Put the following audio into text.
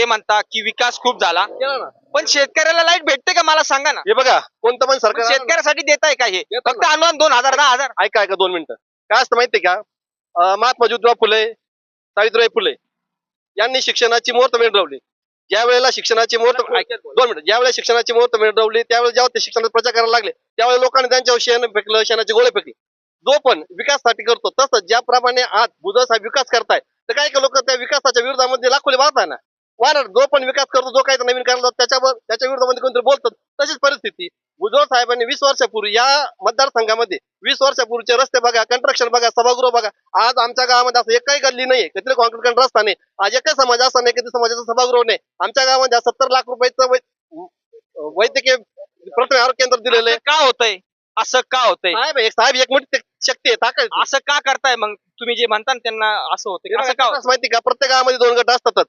ते म्हणता की विकास खूप झाला. केला ना. पण शेतकऱ्याला लाइट भेटते का मला सांगा ना. हे बघा कोणतं पण सरकार शेतकऱ्यासाठी देत आहे का हे? फक्त अनुदान दोन हजार दहा हजार. ऐका ऐका दोन मिनिटं. काय असतं माहितीये का? अं, महात्मा ज्योतिबा फुले सावित्रीबाई फुले यांनी शिक्षणाची मुहूर्त मिळवली. ज्या वेळेला शिक्षणाची मुहूर्त ऐक- दोन मिनिटं. ज्या वेळेला शिक्षणाची मुहूर्त मिळवली त्यावेळेला जेव्हा ते शिक्षणाचा प्रचार करायला लागले त्यावेळेला लोकांनी त्यांच्यावर शेण फेकलं शेणाचे गोळे फेकले. जो पण विकासासाठी करतो तसं ज्याप्रमाणे आज बुधस हा विकास करताय तर काही काही लोक त्या विकासाच्या विरोधामध्ये लाखोले वाहताय ना. वारं जो पण विकास करतो जो काही नवीन करायला जातो, त्याच्यावर त्याच्या विरोधामध्ये कोणतरी बोलतात तशीच परिस्थिती. भुजबळ साहेबांनी वीस वर्षापूर्वी या मतदारसंघामध्ये वीस वर्षापूर्वीचे रस्ते बघा कंस्ट्रक्शन बघा सभागृह बघा आज आमच्या गावामध्ये असं एकही गल्ली नाही कधी कॉन्क्रीट रस्ता नाही. आज एकही समाज असा नाही कधी समाजाचा सभागृह नाही. आमच्या गावामध्ये सत्तर लाख रुपयाचं वैद्यकीय प्रथम आरोग्य केंद्र दिलेलं आहे का होतंय? असं का होतंय? साहेब एक साहेब एक मोठी शक्ती आहे. असं का करताय मग? तुम्ही जे म्हणता त्यांना असं होतं माहिती का? प्रत्येक गावामध्ये दोन गट असतातच.